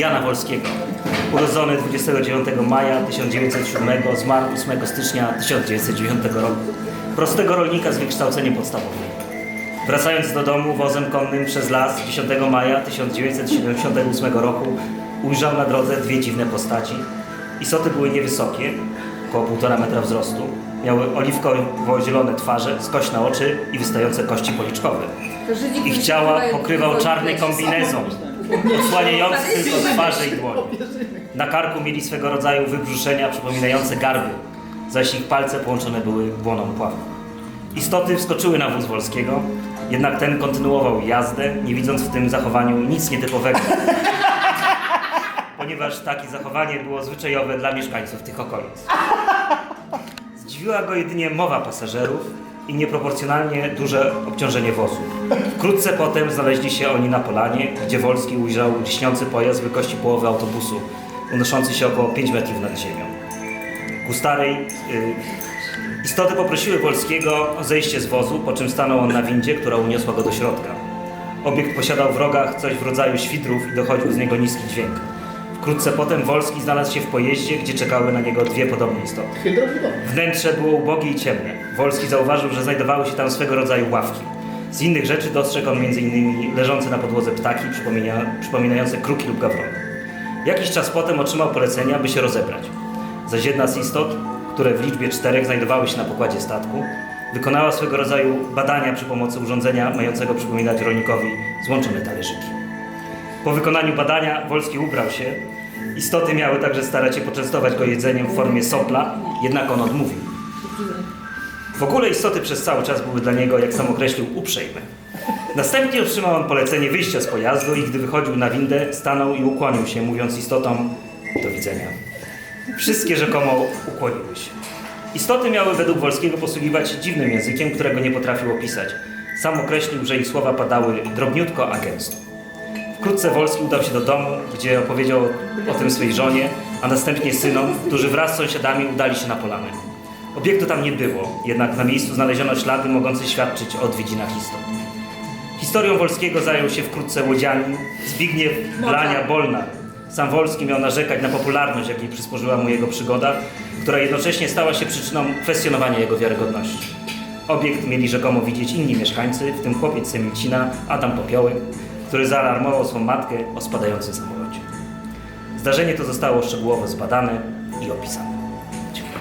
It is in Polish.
Jana Wolskiego. Urodzony 29 maja 1907, zmarł 8 stycznia 1909 roku. Prostego rolnika z wykształceniem podstawowym. Wracając do domu wozem konnym przez las 10 maja 1978 roku ujrzał na drodze dwie dziwne postaci. Istoty były niewysokie, około 1,5 metra wzrostu. Miały oliwkowo-zielone twarze, skośne oczy i wystające kości policzkowe. Ich ciała pokrywał czarny kombinezon, odsłaniający tylko twarze i dłonie. Na karku mieli swego rodzaju wybrzuszenia przypominające garby, zaś ich palce połączone były błoną pławu. Istoty wskoczyły na wóz Wolskiego, jednak ten kontynuował jazdę, nie widząc w tym zachowaniu nic nietypowego. Ponieważ takie zachowanie było zwyczajowe dla mieszkańców tych okolic. Zdziwiła go jedynie mowa pasażerów i nieproporcjonalnie duże obciążenie wozu. Wkrótce potem znaleźli się oni na polanie, gdzie Wolski ujrzał lśniący pojazd wielkości połowy autobusu, unoszący się około 5 metrów nad ziemią. Ku starej y, istoty poprosiły Wolskiego o zejście z wozu, po czym stanął on na windzie, która uniosła go do środka. Obiekt posiadał w rogach coś w rodzaju świdrów i dochodził z niego niski dźwięk. Wkrótce potem Wolski znalazł się w pojeździe, gdzie czekały na niego dwie podobne istoty. Wnętrze było ubogie i ciemne. Wolski zauważył, że znajdowały się tam swego rodzaju ławki. Z innych rzeczy dostrzegł on m.in. leżące na podłodze ptaki przypomina, przypominające kruki lub gawrony. Jakiś czas potem otrzymał polecenie, aby się rozebrać. Zaś jedna z istot, które w liczbie czterech znajdowały się na pokładzie statku, wykonała swego rodzaju badania przy pomocy urządzenia mającego przypominać rolnikowi złączone talerzyki. Po wykonaniu badania Wolski ubrał się. Istoty miały także starać się poczęstować go jedzeniem w formie sopla, jednak on odmówił. W ogóle istoty przez cały czas były dla niego, jak sam określił, uprzejme. Następnie otrzymał on polecenie wyjścia z pojazdu i gdy wychodził na windę, stanął i ukłonił się, mówiąc istotom do widzenia. Wszystkie rzekomo ukłoniły się. Istoty miały według Wolskiego posługiwać się dziwnym językiem, którego nie potrafił opisać. Sam określił, że ich słowa padały drobniutko, a gęsto. Wkrótce Wolski udał się do domu, gdzie opowiedział o tym swej żonie, a następnie synom, którzy wraz z sąsiadami udali się na polanę. Obiektu tam nie było, jednak na miejscu znaleziono ślady mogące świadczyć o odwiedzinach istot. Historią Wolskiego zajął się wkrótce łodzianin Zbigniew Blania Bolnar. Sam Wolski miał narzekać na popularność, jakiej przysporzyła mu jego przygoda, która jednocześnie stała się przyczyną kwestionowania jego wiarygodności. Obiekt mieli rzekomo widzieć inni mieszkańcy, w tym chłopiec Semicina, Adam Popiołek, który zaalarmował swą matkę o spadającym samolocie. Zdarzenie to zostało szczegółowo zbadane i opisane.